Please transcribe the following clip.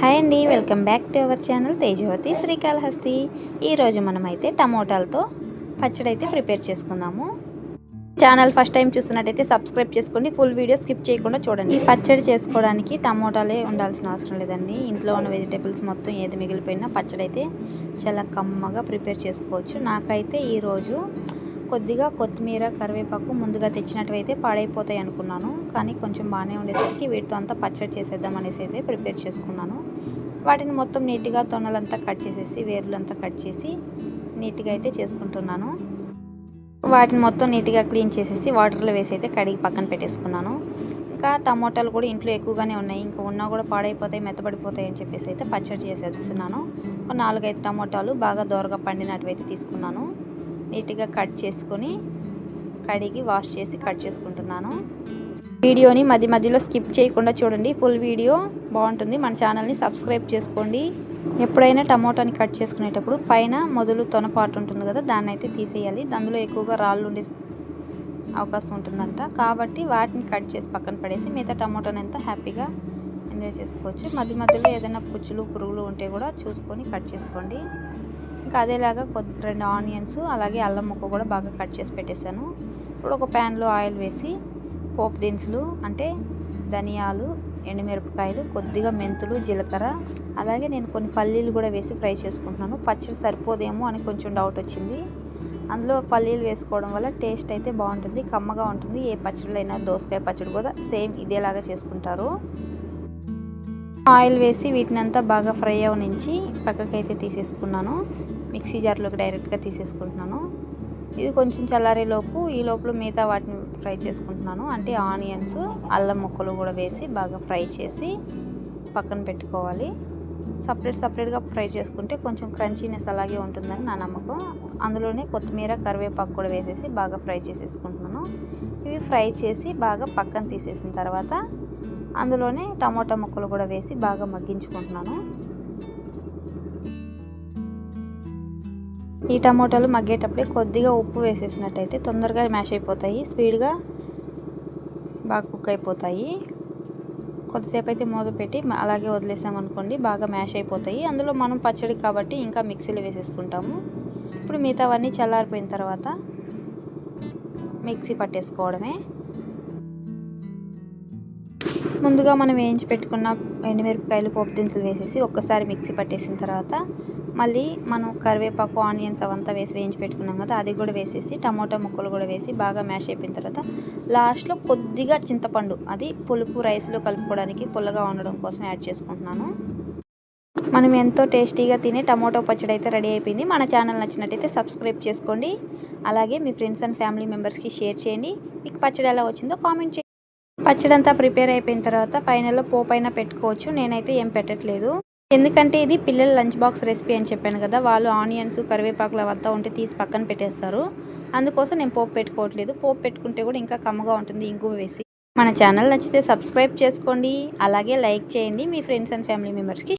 Hi అండి welcome back to our channel Tejavathi Srikalahasti. ఈరోజు మనమైతే టమోటాలతో పచ్చడి అయితే ప్రిపేర్ చేసుకుందాము. ఛానల్ ఫస్ట్ టైం చూస్తున్నట్టయితే సబ్స్క్రైబ్ చేసుకోండి ఫుల్ వీడియో స్కిప్ చేయకుండా చూడండి. పచ్చడి చేసుకోవడానికి టమోటాలే ఉండాల్సిన అవసరం లేదండి. ఇంట్లో ఉన్న వెజిటేబుల్స్ మొత్తం ఏది మిగిలిపోయినా పచ్చడి అయితే చాలా కమ్మగా ప్రిపేర్ చేసుకోవచ్చు. నాకైతే ఈరోజు కొద్దిగా కొత్తిమీర కరివేపాకు ముందుగా తెచ్చినట్టువైతే పాడైపోతాయి అనుకున్నాను. కానీ కొంచెం బాగానే ఉండేసరికి వీటితో అంతా పచ్చడి చేసేద్దాం అనేసి అయితే ప్రిపేర్ చేసుకున్నాను. వాటిని మొత్తం నీట్గా తొనలంతా కట్ చేసేసి వేర్లంతా కట్ చేసి నీట్గా అయితే చేసుకుంటున్నాను. వాటిని మొత్తం నీట్గా క్లీన్ చేసేసి వాటర్లో వేసి అయితే కడిగి పక్కన పెట్టేసుకున్నాను. ఇంకా టమోటాలు కూడా ఇంట్లో ఎక్కువగానే ఉన్నాయి. ఇంకా ఉన్నా కూడా పాడైపోతాయి మెత్తబడిపోతాయి అని చెప్పేసి అయితే పచ్చడి చేసేస్తున్నాను. ఒక నాలుగైదు టమోటాలు బాగా దోరగా పండినట్టు అయితే తీసుకున్నాను. నీట్గా కట్ చేసుకొని కడిగి వాష్ చేసి కట్ చేసుకుంటున్నాను. వీడియోని మధ్య మధ్యలో స్కిప్ చేయకుండా చూడండి. ఫుల్ వీడియో బాగుంటుంది. మన ఛానల్ని సబ్స్క్రైబ్ చేసుకోండి. ఎప్పుడైనా టమోటాని కట్ చేసుకునేటప్పుడు పైన మొదలు తొనపాటు ఉంటుంది కదా దాన్ని అయితే తీసేయాలి. అందులో ఎక్కువగా రాళ్ళు ఉండే అవకాశం ఉంటుందంట. కాబట్టి వాటిని కట్ చేసి పక్కన పడేసి మిగతా టమోటాని ఎంత హ్యాపీగా ఎంజాయ్ చేసుకోవచ్చు. మధ్య మధ్యలో ఏదైనా పుచ్చులు పురుగులు ఉంటే కూడా చూసుకొని కట్ చేసుకోండి. ఇంకా అదేలాగా కొద్ది రెండు ఆనియన్స్ అలాగే అల్లం ముక్క కూడా బాగా కట్ చేసి పెట్టేశాను. ఇప్పుడు ఒక ప్యాన్లో ఆయిల్ వేసి పోపు దినుసులు అంటే ధనియాలు ఎండుమిరపకాయలు కొద్దిగా మెంతులు జీలకర్ర అలాగే నేను కొన్ని పల్లీలు కూడా వేసి ఫ్రై చేసుకుంటున్నాను. పచ్చడి సరిపోదేమో అని కొంచెం డౌట్ వచ్చింది. అందులో పల్లీలు వేసుకోవడం వల్ల టేస్ట్ అయితే బాగుంటుంది కమ్మగా ఉంటుంది. ఏ పచ్చడిలో అయినా దోసకాయ పచ్చడి కూడా సేమ్ ఇదేలాగా చేసుకుంటారు. ఆయిల్ వేసి వీటిని అంతా బాగా ఫ్రై అవనించి పక్కకైతే తీసేసుకున్నాను. మిక్సీ జార్లోకి డైరెక్ట్గా తీసేసుకుంటున్నాను. ఇది కొంచెం చల్లారేలోపు ఈ లోపల మిగతా వాటిని ఫ్రై చేసుకుంటున్నాను. అంటే ఆనియన్స్ అల్లం ముక్కలు కూడా వేసి బాగా ఫ్రై చేసి పక్కన పెట్టుకోవాలి. సపరేట్ సపరేట్గా ఫ్రై చేసుకుంటే కొంచెం క్రంచీనెస్ అలాగే ఉంటుందని నా నమ్మకం. అందులోనే కొత్తిమీర కరివేపాకు కూడా వేసేసి బాగా ఫ్రై చేసేసుకుంటున్నాను. ఇవి ఫ్రై చేసి బాగా పక్కన తీసేసిన తర్వాత అందులోనే టమోటా ముక్కలు కూడా వేసి బాగా మగ్గించుకుంటున్నాను. ఈ టమోటాలు మగ్గేటప్పుడే కొద్దిగా ఉప్పు వేసేసినట్టయితే తొందరగా మ్యాష్ అయిపోతాయి స్పీడ్గా బాగా కుక్ అయిపోతాయి. కొద్దిసేపు అయితే మూత పెట్టి అలాగే వదిలేసామనుకోండి బాగా మ్యాష్ అయిపోతాయి. అందులో మనం పచ్చడి కాబట్టి ఇంకా మిక్సీలో వేసేసుకుంటాము. ఇప్పుడు మిగతావన్నీ చల్లారిపోయిన తర్వాత మిక్సీ పట్టేసుకోవడమే. ముందుగా మనం వేయించి పెట్టుకున్న ఎండుమిరపకాయలు పోపు దినుసులు వేసేసి ఒక్కసారి మిక్సీ పట్టేసిన తర్వాత మళ్ళీ మనం కరివేపాకు ఆనియన్స్ అవంతా వేసి వేయించి పెట్టుకున్నాం కదా అది కూడా వేసేసి టమాటో ముక్కలు కూడా వేసి బాగా మ్యాష్ అయిపోయిన తర్వాత లాస్ట్లో కొద్దిగా చింతపండు అది పులుపు రైస్లో కలుపుకోవడానికి పుల్లగా ఉండడం కోసం యాడ్ చేసుకుంటున్నాను. మనం ఎంతో టేస్టీగా తినే టమాటో పచ్చడి అయితే రెడీ అయిపోయింది. మన ఛానల్ నచ్చినట్టయితే సబ్స్క్రైబ్ చేసుకోండి. అలాగే మీ ఫ్రెండ్స్ అండ్ ఫ్యామిలీ మెంబర్స్కి షేర్ చేయండి. మీకు పచ్చడి ఎలా వచ్చిందో కామెంట్ చేయండి. పచ్చడి అంతా ప్రిపేర్ అయిపోయిన తర్వాత పైనలో పోపైన పెట్టుకోవచ్చు. నేనైతే ఏం పెట్టట్లేదు. ఎందుకంటే ఇది పిల్లల లంచ్ బాక్స్ రెసిపీ అని చెప్పాను కదా వాళ్ళు ఆనియన్స్ కరివేపాకులు అవంతా ఉంటే తీసి పక్కన పెట్టేస్తారు. అందుకోసం నేను పోపు పెట్టుకోవట్లేదు. పోపు పెట్టుకుంటే కూడా ఇంకా కమ్మగా ఉంటుంది ఇంగువ వేసి. మన ఛానల్ నచ్చితే సబ్స్క్రైబ్ చేసుకోండి అలాగే లైక్ చేయండి. మీ ఫ్రెండ్స్ అండ్ ఫ్యామిలీ మెంబర్స్కి